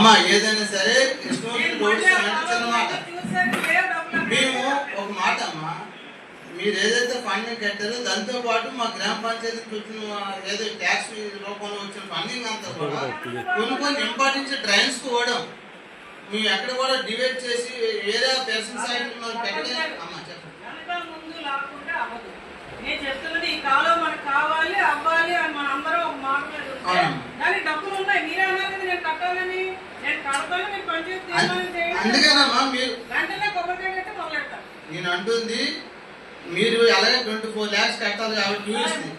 అమ్మ ఏదైనా సరే మేము ఒక మాట అమ్మ. మీరు ఏదైతే ఫండింగ్ కట్టారో దాంతో పాటు మా గ్రామ పంచాయతీ వచ్చిన ఏదో ట్యాక్స్ రూపంలో వచ్చిన ఫండింగ్ అంతా కూడా కొన్ని కొన్ని ఇంపార్టెంట్ డ్రైన్స్ కూడా మేము ఎక్కడ కూడా డివైడ్ చేసి వేరే పర్సన్ సైడ్ పెట్టలేదు అమ్మ చెప్పండి వెనక ముందు లాక్కుంటే అవ్వదు. నేను చెప్తున్నది ఈ కాలం మనకు కావాలి అవ్వాలి అని మన అందరం ఒక మాట మీద ఉంటే అవును. దానికి డబ్బులు ఉన్నాయి మీరే అన్నారు కదా నేను కట్టాలని నేను కడతాను మీరు పంచాయతీ తీర్మానం చేయండి అందుకేనమ్మా మీరు నేను అంటుంది మీరు అలాగే ట్వంటీ ఫోర్ ల్యాక్స్ కట్టాలి కాబట్టి చూపిస్తుంది.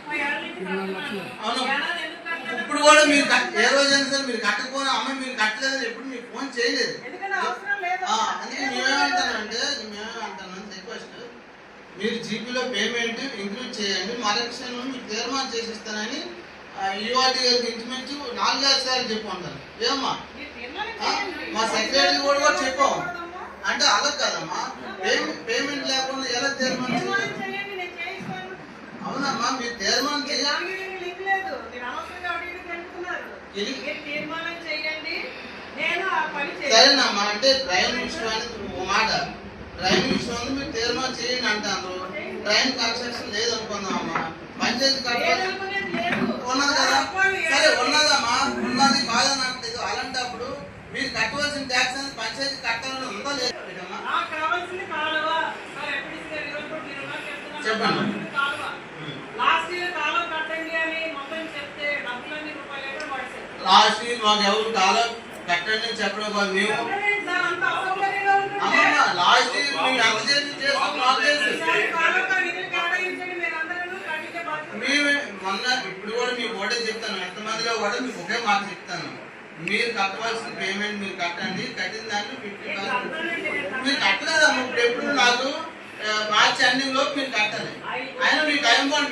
అవును. కట్టలేదు? ఇప్పుడు కూడా మీరు కట్- ఏ రోజైనా సరే మీరు కట్టకపోయినా అమ్మ మీరు కట్టలేదని ఎప్పుడు మీకు ఫోన్ చేయలేదు. అందుకే మేమేమంటానంటే మేమేమంటాను రిక్వెస్ట్ మీరు జీపీలో పేమెంట్ ఇంక్లూడ్ చేయండి మరక్షణ మీకు తీర్మానం చేసిస్తానని యువాటి గారికి ఇంచుమించు నాలుగైదు సార్లు చెప్పి ఉంటాను ఏమ్మా మా సెక్రటరీ కూడా చెప్పాం. అంటే అలా కదమ్మా. పేమెంట్ పేమెంట్ లేకుండా ఎలా తీర్మానం అవునమ్మా మీరు తీర్మానం చేయాలి. సరేనమ్మా అంటే ట్రైన్ విషయం ఒక మాట. ట్రైన్ విషయం మీరు తీర్మానం చేయండి అంటారు. ట్రైన్ కన్స్ట్రక్షన్ లేదు పంచాయతీ కట్టాలి మీరు కట్టవలసిన ట్యాక్స్ అనేది పంచాయతీ కట్టాలని ఉందా లేదా. చెప్పండి. లాస్ట్ ఇయర్ మాకు ఎవరు కాలం కట్టండి అని చెప్పడం కాదు మేము. లాస్ట్ ఇయర్ మేము చేస్తాం మాకు. మేము మొన్న ఇప్పుడు కూడా మీకు ఒకటే చెప్తాను ఎంతమందిలో కూడా మీకు ఒకే మాట చెప్తాను. మీరు కట్టవలసిన పేమెంట్ మీరు కట్టండి. కట్టిన దాంట్లో ఫిఫ్టీ పర్సెంట్ మీరు ఇప్పుడు ఎప్పుడు నాకు మార్చి ఎండింగ్ లోపు మీరు కట్టాలి ఆయన మీ టైం బాండ్